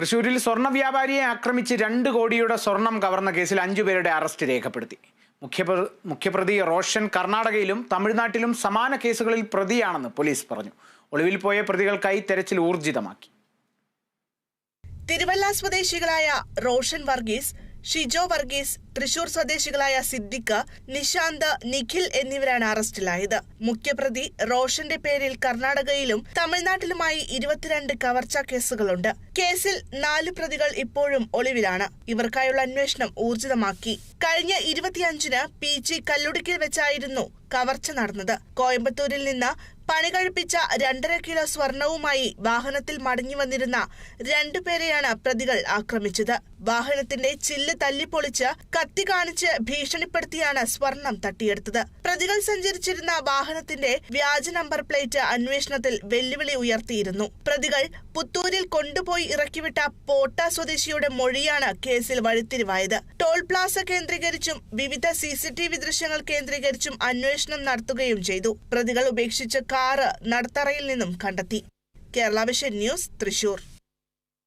തൃശൂരിൽ സ്വർണ വ്യാപാരിയെ ആക്രമിച്ച് രണ്ട് കോടിയുടെ സ്വർണം കവർന്ന കേസിൽ അഞ്ചുപേരുടെ അറസ്റ്റ് രേഖപ്പെടുത്തി. മുഖ്യപ്ര മുഖ്യപ്രതി റോഷൻ കർണാടകയിലും തമിഴ്നാട്ടിലും സമാന കേസുകളിൽ പ്രതിയാണെന്ന് പോലീസ് പറഞ്ഞു. ഒളിവിൽ പോയ പ്രതികൾക്കായി തെരച്ചിൽ ഊർജിതമാക്കി. തിരുവല്ല സ്വദേശികളായ റോഷൻ വർഗീസ് ഷിജോ വർഗീസ് തൃശൂർ സ്വദേശികളായ സിദ്ദിഖ് നിശാന്ത് നിഖിൽ എന്നിവരാണ് അറസ്റ്റിലായത്. മുഖ്യപ്രതി റോഷന്റെ പേരിൽ കർണാടകയിലും തമിഴ്നാട്ടിലുമായി ഇരുപത്തിരണ്ട് കവർച്ചാ കേസുകളുണ്ട്. കേസിൽ നാല് പ്രതികൾ ഇപ്പോഴും ഒളിവിലാണ്. ഇവർക്കായുള്ള അന്വേഷണം ഊർജിതമാക്കി. കഴിഞ്ഞ ഇരുപത്തിയഞ്ചിന് പി ജി കല്ലുടുക്കിൽ വെച്ചായിരുന്നു കവർച്ച നടന്നത്. കോയമ്പത്തൂരിൽ നിന്ന് പണി കഴിപ്പിച്ച രണ്ടര കിലോ സ്വർണവുമായി വാഹനത്തിൽ മടങ്ങി വന്നിരുന്ന രണ്ടുപേരെയാണ് പ്രതികൾ ആക്രമിച്ചത്. വാഹനത്തിന്റെ ചില്ല് തല്ലിപ്പൊളിച്ച് കത്തി കാണിച്ച് ഭീഷണിപ്പെടുത്തിയാണ് സ്വർണം തട്ടിയെടുത്തത്. പ്രതികൾ സഞ്ചരിച്ചിരുന്ന വാഹനത്തിന്റെ വ്യാജ നമ്പർ പ്ലേറ്റ് അന്വേഷണത്തിൽ വെല്ലുവിളി ഉയർത്തിയിരുന്നു. പ്രതികൾ പുത്തൂരിൽ കൊണ്ടുപോയി ഇറക്കിവിട്ട പോട്ട സ്വദേശിയുടെ മൊഴിയാണ് കേസിൽ വഴിത്തിരിവായത്. ടോൾ പ്ലാസ കേന്ദ്രീകരിച്ചും വിവിധ സി സി ടി വി ദൃശ്യങ്ങൾ കേന്ദ്രീകരിച്ചും അന്വേഷണം നടത്തുകയും ചെയ്തു. പ്രതികൾ ഉപേക്ഷിച്ച കാറ് നടത്തറയിൽ നിന്നും കണ്ടെത്തി. Kerala vision news Thrissur.